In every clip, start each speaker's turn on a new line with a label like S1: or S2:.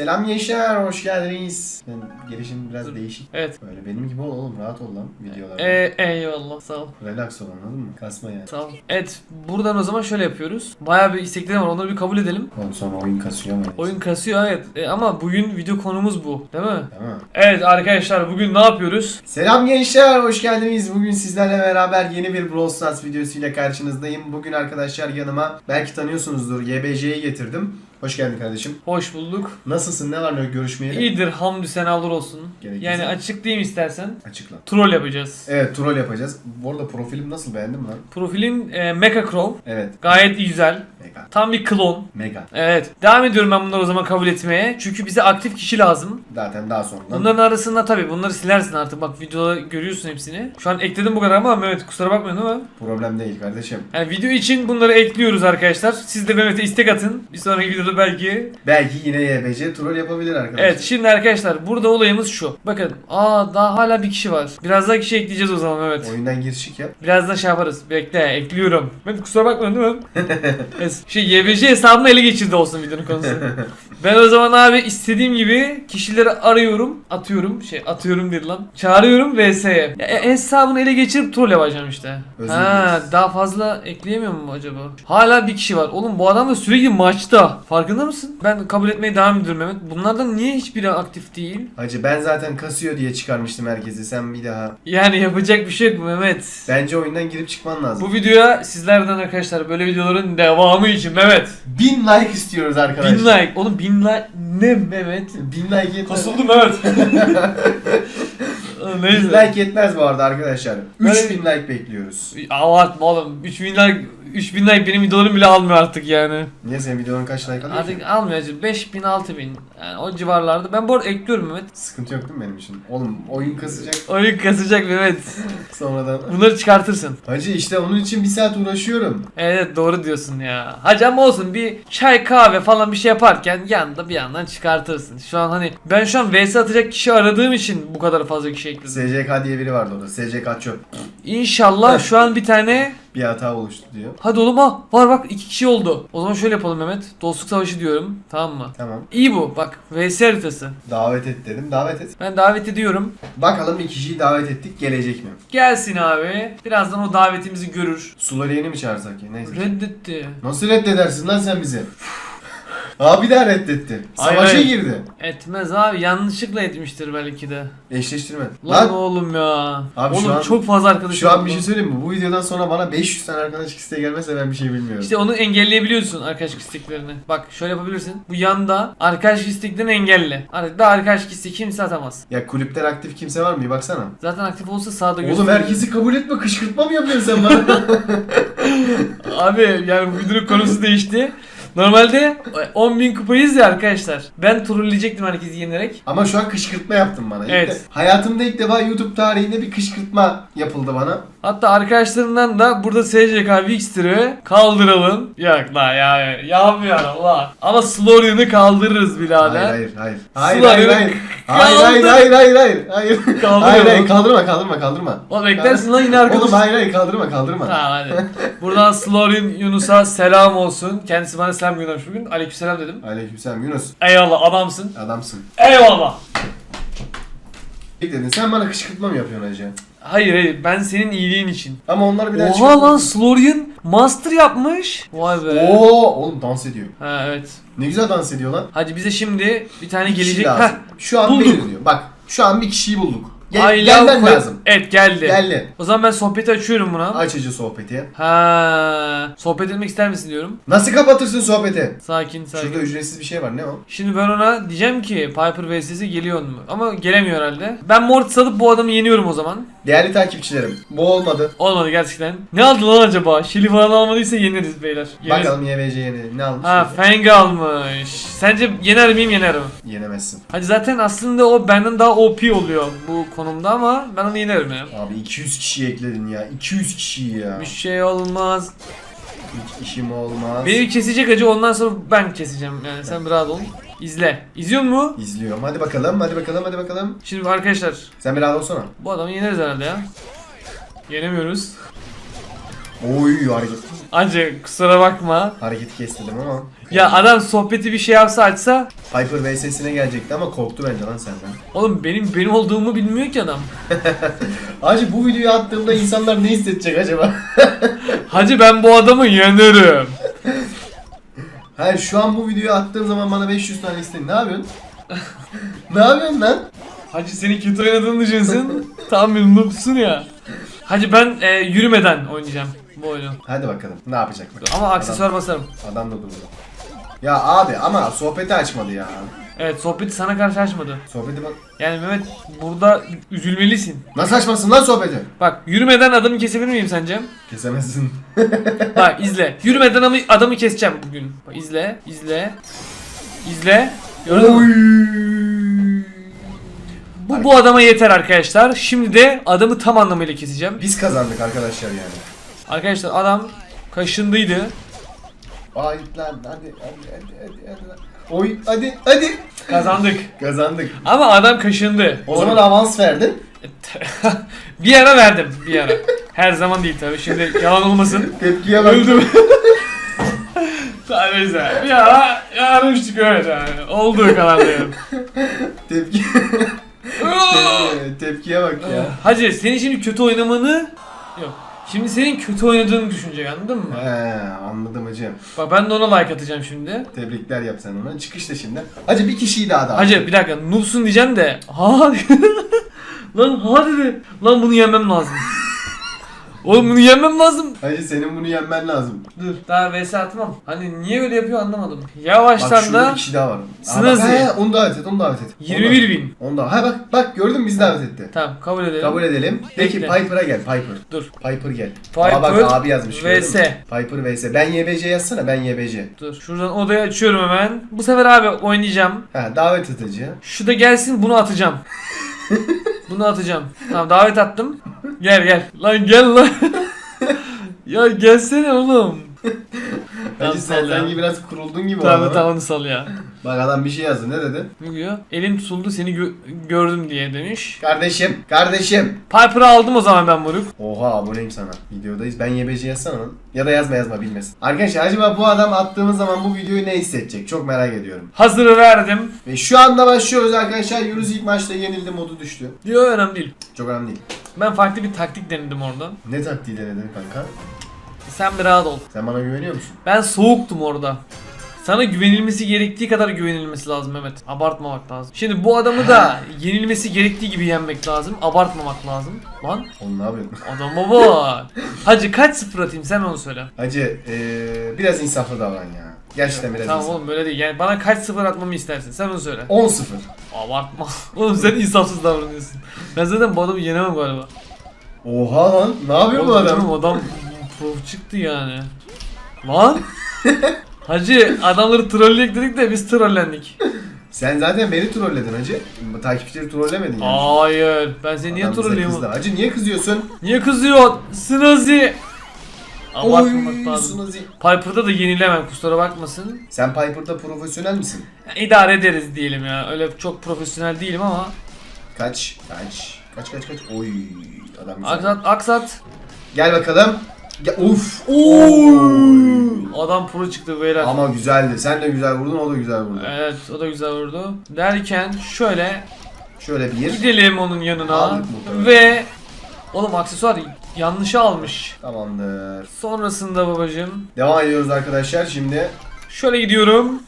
S1: Selam gençler, hoş geldiniz. Ben gelişim biraz değişik.
S2: Evet.
S1: Böyle benim gibi ol oğlum, rahat ol lan videolarda.
S2: Ee, eyvallah sağ ol.
S1: Relax ol anladın mı? Kasma yani.
S2: Sağ ol. Evet buradan o zaman şöyle yapıyoruz. Bayağı bir isteklerim var onları bir kabul edelim.
S1: Oğlum sonra oyun kasıyor mu?
S2: Oyun kasıyor evet E, ama bugün video konumuz bu değil mi?
S1: Tamam.
S2: Evet arkadaşlar bugün ne yapıyoruz?
S1: Selam gençler, hoş geldiniz. Bugün sizlerle beraber yeni bir Brawl Stars videosuyla karşınızdayım. Bugün arkadaşlar yanıma, belki tanıyorsunuzdur, YBC'yi getirdim. Hoş geldin kardeşim.
S2: Hoş bulduk.
S1: Nasılsın, ne var ne yok görüşmeyeli?
S2: İyidir hamdü senalar olsun.
S1: Gerekirse.
S2: Yani açıklayayım istersen.
S1: Açıkla.
S2: Troll yapacağız.
S1: Evet, troll yapacağız. Bu arada profilim nasıl, beğendin mi lan?
S2: Profilin e, Mecha Crow.
S1: Evet,
S2: Gayet güzel.
S1: Mega.
S2: Tam bir klon.
S1: Mega.
S2: Evet. Devam ediyorum ben bunları o zaman kabul etmeye. Çünkü bize aktif kişi lazım.
S1: Zaten daha sonra.
S2: Bunların arasında tabii bunları silersin artık. Bak videoda görüyorsun hepsini. Şu an ekledim bu kadar ama Mehmet kusura bakmayın değil mi?
S1: Problem değil kardeşim.
S2: Yani video için bunları ekliyoruz arkadaşlar. Siz de Mehmet'e istek atın. Bir sonraki videoda belki.
S1: Belki yine YBC troll yapabilir arkadaşlar.
S2: Evet şimdi arkadaşlar burada olayımız şu. Bakın aa daha hala bir kişi var. Biraz daha kişi ekleyeceğiz o zaman Mehmet.
S1: Oyundan girişik yap.
S2: Birazdan şey yaparız. Bekle ekliyorum. Mehmet kusura bakmayın değil mi? Evet, şey YBC hesabımı ele geçirdi olsun videonun konusu. ben o zaman abi istediğim gibi kişileri arıyorum, atıyorum, şey atıyorum değil lan. Çağırıyorum VS'ye. E, hesabını ele geçirip troll yapacağım işte.
S1: Özür
S2: ha, daha fazla ekleyemiyor mu acaba? Hala bir kişi var. Oğlum bu adam da sürekli maçta. Farkında mısın? Ben kabul etmeye devam ediyorum Mehmet. Bunlardan niye hiçbiri aktif değil?
S1: Hacı ben zaten kasıyor diye çıkarmıştım herkesi. Sen bir daha.
S2: Yani yapacak bir şey yok Mehmet.
S1: Bence oyundan girip çıkman lazım.
S2: Bu videoya sizlerden arkadaşlar böyle videoların devamı için Mehmet.
S1: Bin like istiyoruz arkadaşlar.
S2: Bin like. Oğlum bin like ne Mehmet?
S1: Bin like yetmez.
S2: Kasıldı Mehmet.
S1: Bin
S2: Neyse.
S1: like yetmez bu arada arkadaşlar.
S2: Böyle-
S1: 3000 like bekliyoruz.
S2: Abartma oğlum. 3000 like 3000 like benim videolarım bile almıyor artık yani.
S1: Niye senin videonun kaç like alıyor ki?
S2: Artık almıyor acı. 5000 6000 yani o civarlarda. Ben bu arada ekliyorum Mehmet.
S1: Sıkıntı yok değil mi benim için? Oğlum oyun kasacak
S2: Oyun kasacak Mehmet.
S1: sonradan.
S2: Bunları çıkartırsın.
S1: Hacı işte onun için bir saat uğraşıyorum.
S2: Evet doğru diyorsun ya. Hacı ama olsun bir çay kahve falan bir şey yaparken yanında bir yandan çıkartırsın. Şu an hani ben şu an VS atacak kişi aradığım için bu kadar fazla kişi ekledim.
S1: SCK diye biri vardı orada. SCK çöp.
S2: İnşallah şu an bir tane
S1: Bir hata oluştu diyor.
S2: Hadi oğlum ha var bak iki kişi oldu. O zaman şöyle yapalım Mehmet. Dostluk savaşı diyorum. Tamam mı?
S1: Tamam.
S2: İyi bu bak. VS haritası.
S1: Davet et dedim. Davet et.
S2: Ben davet ediyorum.
S1: Bakalım bir kişiyi davet ettik. Gelecek mi?
S2: Gelsin abi. Birazdan o davetimizi görür.
S1: Sulariye'ni mi çağırsak ya? Neyse.
S2: Reddetti.
S1: Nasıl reddedersin lan sen bizi? Abi daha reddetti.
S2: Hayır,
S1: Savaşa
S2: hayır.
S1: girdi.
S2: Etmez abi. Yanlışlıkla etmiştir belki de.
S1: Eşleştirme.
S2: Lan,
S1: Lan,
S2: oğlum ya.
S1: Abi şu
S2: oğlum
S1: an-
S2: çok fazla arkadaşım
S1: şu an
S2: oldu.
S1: bir şey söyleyeyim mi? Bu videodan sonra bana 500 tane arkadaş isteği gelmezse ben bir şey bilmiyorum.
S2: İşte onu engelleyebiliyorsun arkadaş isteklerini. Bak şöyle yapabilirsin. Bu yanda arkadaş isteklerini engelle. Artık daha arkadaş isteği kimse atamaz.
S1: Ya kulüpten aktif kimse var mı? Bir baksana.
S2: Zaten aktif olsa sağda
S1: Oğlum
S2: gösteriyor.
S1: herkesi kabul etme. Kışkırtma mı yapıyorsun sen bana?
S2: Abi yani bu videonun konusu değişti. Normalde 10.000 kupayız ya arkadaşlar. Ben trolleyecektim herkesi yenerek.
S1: Ama şu an kışkırtma yaptın bana. İlk
S2: Evet.
S1: de- hayatımda ilk defa YouTube tarihinde bir kışkırtma yapıldı bana.
S2: Hatta arkadaşlarımdan da burada SCK Vixter'ı kaldıralım. Yok la ya yapmıyorum la. Ama Slorian'ı kaldırırız birader.
S1: Hayır hayır hayır. Hayır hayır
S2: yok.
S1: hayır. Hayır hayır hayır hayır hayır. Hayır.
S2: Kaldırıyorum.
S1: Hayır hayır kaldırma kaldırma kaldırma.
S2: Oğlum beklersin lan yine arkadaş.
S1: Oğlum hayır hayır kaldırma kaldırma.
S2: Tamam hadi. Buradan Slorian Yunus'a selam olsun. Kendisi bana selam göndermiş bugün. Aleykümselam dedim.
S1: Aleykümselam Yunus.
S2: Eyvallah adamsın.
S1: Adamsın.
S2: Eyvallah.
S1: Dedin sen bana kışkırtma mı yapıyorsun hacı?
S2: Hayır hayır ben senin iyiliğin için.
S1: Ama onlar bir daha
S2: Oha lan Slorian Master yapmış. Vay be.
S1: Oo oğlum dans ediyor.
S2: Ha evet.
S1: Ne güzel dans ediyor lan.
S2: Hadi bize şimdi bir tane
S1: Bir kişi
S2: gelecek.
S1: lazım.
S2: Heh.
S1: Şu an
S2: bulduk.
S1: Bak şu an bir kişiyi bulduk. Gel,
S2: I
S1: gelmen
S2: love-
S1: lazım.
S2: Evet geldi.
S1: Geldi.
S2: O zaman ben sohbeti açıyorum buna.
S1: Açıcı sohbeti.
S2: Ha, sohbet etmek ister misin diyorum.
S1: Nasıl kapatırsın sohbeti?
S2: Sakin sakin.
S1: Şurada ücretsiz bir şey var ne o?
S2: Şimdi ben ona diyeceğim ki Piper vs'si geliyor mu? Ama gelemiyor herhalde. Ben Mortis alıp bu adamı yeniyorum o zaman.
S1: Değerli takipçilerim bu olmadı.
S2: Olmadı gerçekten. Ne aldı lan acaba? Şili falan almadıysa yeneriz beyler. Yeneriz.
S1: Bakalım YBC yeni ne almış?
S2: Ha Fang almış. Sence yener miyim yenerim.
S1: Yenemezsin.
S2: Hadi zaten aslında o benden daha OP oluyor bu konumda ama ben onu yenerim ya.
S1: Abi 200 kişi ekledin ya. 200 kişiyi ya.
S2: Bir şey olmaz.
S1: Hiç işim olmaz.
S2: Beni kesecek acı ondan sonra ben keseceğim yani sen bir rahat ol. İzle. İzliyor mu?
S1: İzliyorum. Hadi bakalım, hadi bakalım, hadi bakalım.
S2: Şimdi arkadaşlar
S1: Sen bir rahat olsana.
S2: bu adamı yeneriz herhalde ya. Yenemiyoruz.
S1: Oy hareket.
S2: Hacı kusura bakma.
S1: Hareketi kes dedim ama.
S2: Ya adam sohbeti bir şey yapsa açsa
S1: Piper VS'sine gelecekti ama korktu bence lan senden.
S2: Oğlum benim benim olduğumu bilmiyor ki adam.
S1: Hacı bu videoyu attığımda insanlar ne hissedecek acaba?
S2: Hacı ben bu adamı yenerim.
S1: Hayır şu an bu videoyu attığım zaman bana 500 tane isteyin. Ne yapıyorsun? ne yapıyorsun lan?
S2: Hacı seni kötü oynadığını düşünsün. Tam bir noobsun ya. Hacı ben e, yürümeden oynayacağım bu oyunu.
S1: Hadi bakalım ne yapacak bak.
S2: Ama aksesuar basarım.
S1: Adam da durdu. Ya abi ama sohbeti açmadı ya.
S2: Evet sohbeti sana karşı açmadı.
S1: Sohbeti bak.
S2: Yani Mehmet burada üzülmelisin.
S1: Nasıl açmasın lan sohbeti?
S2: Bak yürümeden adamı kesebilir miyim sence?
S1: Kesemezsin.
S2: Bak izle. Yürümeden adamı, adamı keseceğim bugün. Bak izle, izle. İzle. Gördün mü? Bu, bu adama yeter arkadaşlar. Şimdi de adamı tam anlamıyla keseceğim.
S1: Biz kazandık arkadaşlar yani.
S2: Arkadaşlar adam kaşındıydı.
S1: Ay lan hadi hadi hadi hadi hadi. Oy hadi hadi.
S2: Kazandık.
S1: Kazandık.
S2: Ama adam kaşındı.
S1: O zaman avans verdin.
S2: bir ara verdim. Bir ara. Her zaman değil tabii. Şimdi yalan olmasın.
S1: Tepkiye bak.
S2: Öldüm. Bir ara yarıştık öyle yani. Olduğu kadar diyorum.
S1: Tepki. Tepki- Tepkiye bak ya.
S2: Hacı senin şimdi kötü oynamanı yok. Şimdi senin kötü oynadığını düşünecek anladın mı?
S1: He anladım hacı.
S2: Bak ben de ona like atacağım şimdi.
S1: Tebrikler yap sen ona. Çıkışta şimdi. Hacı bir kişiyi daha da.
S2: Hacı bir dakika noobsun diyeceğim de. Ha Lan ha dedi. Lan bunu yenmem lazım. Oğlum bunu yenmem lazım.
S1: Hacı senin bunu yenmen lazım.
S2: Dur daha vs atmam. Hani niye öyle yapıyor anlamadım.
S1: Bak
S2: Yavaştan
S1: şurada
S2: da
S1: bir kişi daha var. Aa, bak, he, onu davet et, onu davet et.
S2: 21 bin.
S1: Onu da. Ha bak bak gördün mü bizi davet etti.
S2: Tamam kabul edelim.
S1: Kabul edelim. Peki
S2: Bekle.
S1: Piper'a gel Piper.
S2: Dur.
S1: Piper gel.
S2: Piper
S1: Aa, bak abi yazmış. gördün
S2: vs.
S1: mü? Piper vs. Ben YBC yazsana ben YBC.
S2: Dur şuradan odayı açıyorum hemen. Bu sefer abi oynayacağım.
S1: Ha davet et hacı.
S2: Şu da gelsin bunu atacağım. bunu atacağım. Tamam davet attım. Gel gel. Lan gel lan. ya gelsene oğlum. Tamam,
S1: Hacı
S2: sal
S1: sen
S2: ya.
S1: sanki biraz kuruldun gibi
S2: Tamam
S1: oldu.
S2: tamam onu sal ya.
S1: Bak adam bir şey yazdı ne dedi?
S2: Ne diyor? Elim tutuldu seni gö- gördüm diye demiş.
S1: Kardeşim, kardeşim.
S2: Piper'ı aldım o zaman ben moruk.
S1: Oha aboneyim sana. Videodayız. Ben YBC yazsana lan. Ya da yazma yazma bilmesin. Arkadaşlar acaba bu adam attığımız zaman bu videoyu ne hissedecek? Çok merak ediyorum.
S2: Hazırı verdim.
S1: Ve şu anda başlıyoruz arkadaşlar. Yunus ilk maçta yenildi modu düştü.
S2: Diyor önemli değil.
S1: Çok önemli değil.
S2: Ben farklı bir taktik denedim orada.
S1: Ne taktiği denedin kanka?
S2: Sen bir rahat ol.
S1: Sen bana güveniyor musun?
S2: Ben soğuktum orada. Sana güvenilmesi gerektiği kadar güvenilmesi lazım Mehmet. Abartmamak lazım. Şimdi bu adamı da yenilmesi gerektiği gibi yenmek lazım. Abartmamak lazım. Lan
S1: Oğlum ne yapıyorsun?
S2: adama bak. Hacı kaç sıfır atayım sen onu söyle.
S1: Hacı ee, biraz insaflı davran ya. Gerçekten biraz
S2: tamam oğlum böyle değil. Yani bana kaç sıfır atmamı istersin sen onu söyle.
S1: 10-0.
S2: Abartma. oğlum sen insafsız davranıyorsun. Ben zaten bu adamı yenemem galiba.
S1: Oha lan. Ne yapıyor bu
S2: Oğlum,
S1: adam?
S2: adam prof çıktı yani. Lan. Hacı adamları trolleyek dedik de biz trollendik.
S1: Sen zaten beni trolledin hacı. Takipçileri trollemedin yani.
S2: Hayır. Ben seni niye
S1: Adam bize
S2: trolleyim?
S1: kızdı. Hacı niye kızıyorsun?
S2: Niye kızıyor? Sınazi. Abartmamak
S1: Oy,
S2: lazım. Piper'da da yenilemem kusura bakmasın.
S1: Sen Piper'da profesyonel misin?
S2: Ya, İdare ederiz diyelim ya. Öyle çok profesyonel değilim ama.
S1: Kaç? Kaç? Kaç kaç kaç? Oy adam güzel.
S2: Aksat aksat.
S1: Gel bakalım. Ya, uf.
S2: Oy. Adam pro çıktı beyler.
S1: Ama güzeldi. Sen de güzel vurdun, o da güzel vurdu.
S2: Evet o da güzel vurdu. Derken şöyle
S1: Şöyle bir.
S2: gidelim onun yanına
S1: Aldık muhtemelen.
S2: ve oğlum aksesuar yanlışı almış.
S1: Tamamdır.
S2: Sonrasında babacım
S1: Devam ediyoruz arkadaşlar şimdi.
S2: şöyle gidiyorum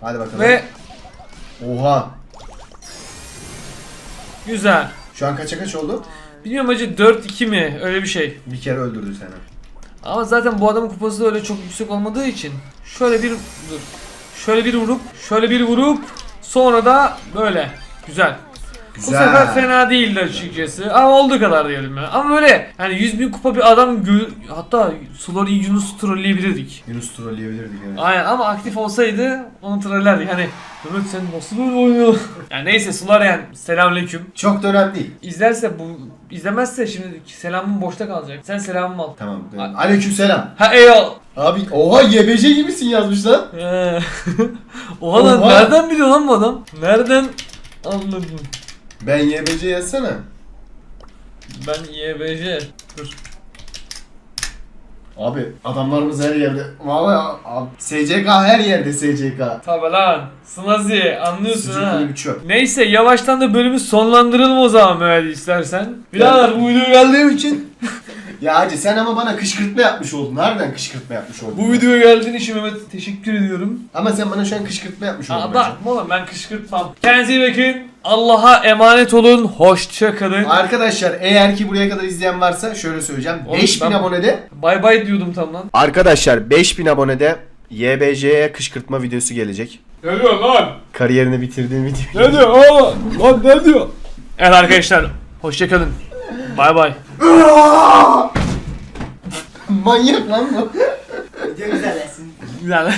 S1: Hadi bakalım.
S2: ve
S1: Oha.
S2: güzel.
S1: Şu an kaça kaç oldu?
S2: Bilmiyorum acı 4-2 mi öyle bir şey.
S1: Bir kere öldürdü seni.
S2: Ama zaten bu adamın kupası da öyle çok yüksek olmadığı için şöyle bir dur. Şöyle bir vurup şöyle bir vurup sonra da böyle güzel.
S1: Güzel.
S2: Bu sefer fena değildi açıkçası ama olduğu kadar diyelim ya. Ama böyle yani 100 bin kupa bir adam gö- hatta Slori Yunus'u trolleyebilirdik.
S1: Yunus trolleyebilirdik evet.
S2: Aynen ama aktif olsaydı onu trollerdik. Hani Mehmet sen nasıl böyle oynuyorsun? yani neyse Sularian selamünaleyküm.
S1: Çok da önemli değil.
S2: İzlerse bu izlemezse şimdi selamın boşta kalacak. Sen selamımı al.
S1: Tamam.
S2: A-
S1: Aleyküm selam.
S2: Ha eyvallah.
S1: Abi oha YBC gibisin yazmış lan.
S2: Ee, Oha lan
S1: Oha.
S2: nereden biliyor lan bu adam? Nereden anladın?
S1: Ben YBC yazsana.
S2: Ben YBJ. Dur.
S1: Abi adamlarımız her yerde. Vallahi abi, SCK her yerde SCK.
S2: Tabi lan. Sınazi anlıyorsun ha.
S1: Sucuklu bir çöp.
S2: Neyse yavaştan da bölümü sonlandıralım o zaman Mehmet istersen. Birader bu videoya geldiğim için
S1: Ya hacı sen ama bana kışkırtma yapmış oldun. Harbiden kışkırtma yapmış oldun.
S2: bu videoya geldiğin için Mehmet teşekkür ediyorum.
S1: Ama sen bana şu an kışkırtma yapmış oldun. hacı.
S2: Abartma oğlum ben kışkırtmam. Kendinize iyi bakın. Allah'a emanet olun. Hoşça kalın.
S1: Arkadaşlar eğer ki buraya kadar izleyen varsa şöyle söyleyeceğim.
S2: Oğlum
S1: 5000
S2: ben-
S1: abonede
S2: Bay bay diyordum tam lan.
S1: Arkadaşlar 5000 abonede YBJ'ye kışkırtma videosu gelecek.
S2: Ne diyor lan?
S1: Kariyerini bitirdiğin video.
S2: diyor oğlum? Lan ne diyor? Evet arkadaşlar. Hoşça kalın. Bay bay.
S1: Manyak lan bu.
S3: Video güzelleşsin.
S2: Güzel.